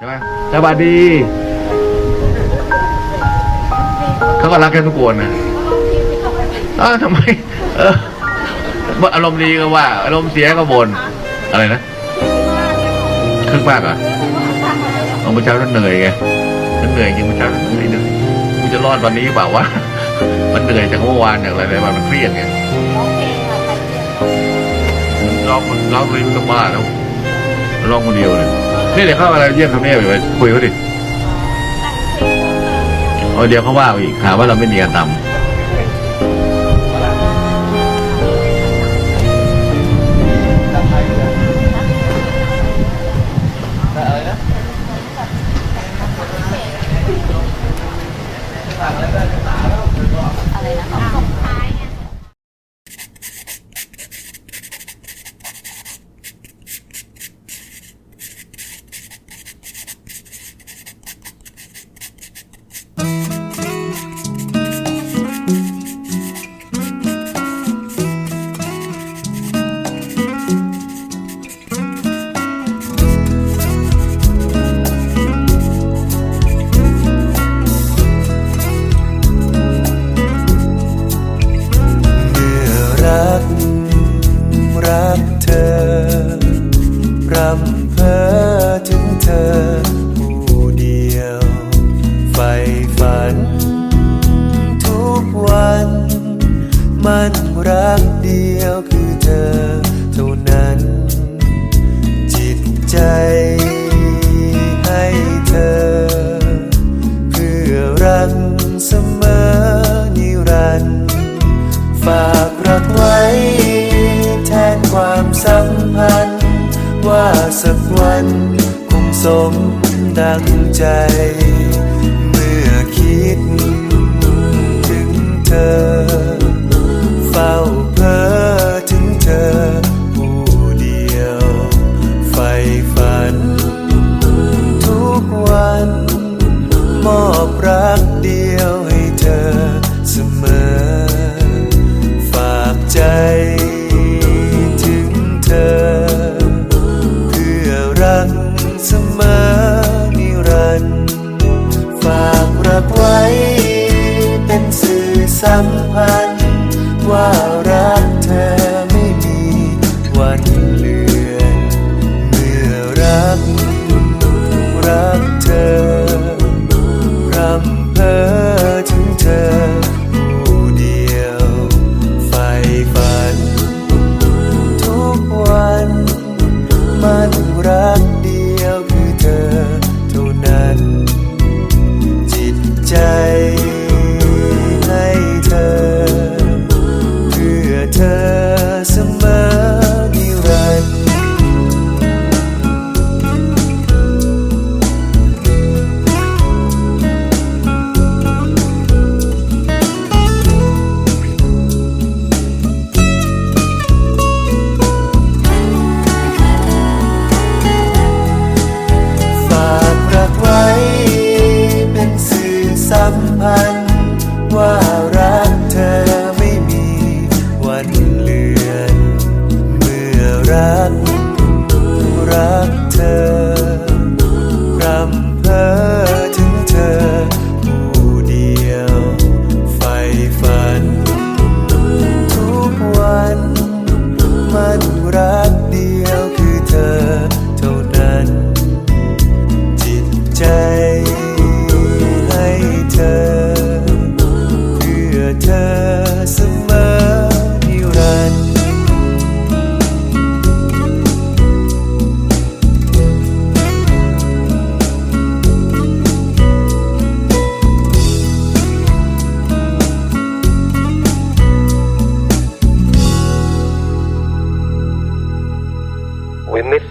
ใช่ไหมสวัสดี เขาก็รักกันทุกคนนะเออทำไม เอออารมณ์ดีก็ว่า อารมณ์เสียก็บน่นอะไรนะครึ่งมากอะเอาเมื่อเช้าท่านเหนื่อยไงท่านเหนื่อยจริงเมื่อเช้าท่านเหนื่อยหนื่อยกูจะรอดวันนี้เปล่าวะมันเหนื่อยจากเมื่อวานอย่างไรอะไรมามันเครียดไงร้องคนร้องเลยก็บ้าแล้วร้องคนเดียวเลย นี่เดี๋ยวเข้ามาแล้วเยี่ยมคำแม่ไปคุยเขาดิเอาเดี๋ยวเขาว่าเอาอีกหาว่าเราไม่มีการทำ รำเพ้อถึงเธอผู้เดียวใฝ่ฝัน ทุกวัน มันรักเดียวคือเธอ เท่านั้น จิตใจ ดั สัมพันธ์ รัก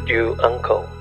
you, uncle.